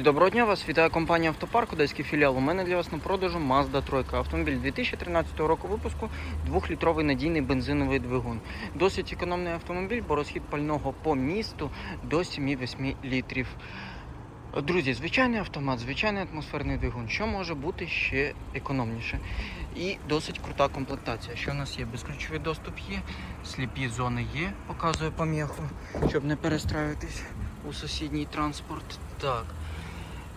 Доброго дня вас вітає компанія Автопарк, одеський філіал. У мене для вас на продажу Mazda 3. Автомобіль 2013 року випуску, 2-літровий надійний бензиновий двигун. Досить економний автомобіль, бо розхід пального по місту до 7-8 літрів. Друзі, звичайний автомат, звичайний атмосферний двигун. Що може бути ще економніше? І досить крута комплектація. Що в нас є? Безключовий доступ є, сліпі зони є, показує пом'яху, щоб не перестраюватись у сусідній транспорт. Так.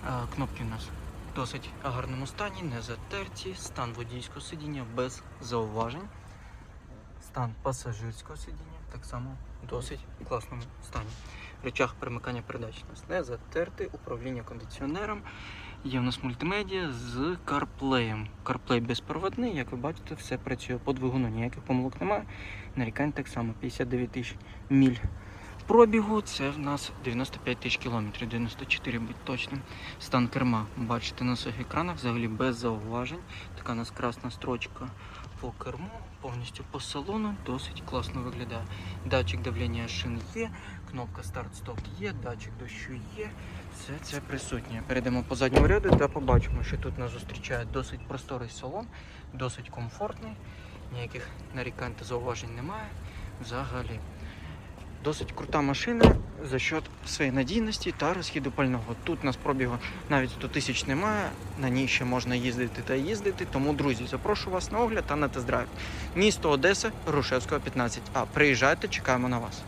Кнопки у нас в досить гарному стані, не затерті, стан водійського сидіння без зауважень. Стан пасажирського сидіння так само в досить класному стані. Речах перемикання передач у нас не затертий, управління кондиціонером. Є в нас мультимедіа з CarPlay. CarPlay безпроводний, як ви бачите, все працює по двигуну, ніяких помилок немає. Нарікань так само 59 тисяч міль пробігу це в нас 95 тисяч кілометрів, 94 будь точним. Стан керма. Бачите на своїх екранах взагалі без зауважень. Така у нас красна строчка по керму, повністю по салону, досить класно виглядає. Датчик давлення шин є, кнопка старт-стоп є, датчик дощу є. Все це присутнє. Перейдемо по задньому ряду та побачимо, що тут нас зустрічає досить просторий салон, досить комфортний, ніяких нарікань та зауважень немає взагалі. Досить крута машина за счет своєї надійності та розхіду пального. Тут у нас пробігу навіть 100 тисяч немає, на ній ще можна їздити та їздити. Тому, друзі, запрошую вас на огляд та на тест-драйв. Місто Одеса, Грушевського, 15. А приїжджайте, чекаємо на вас.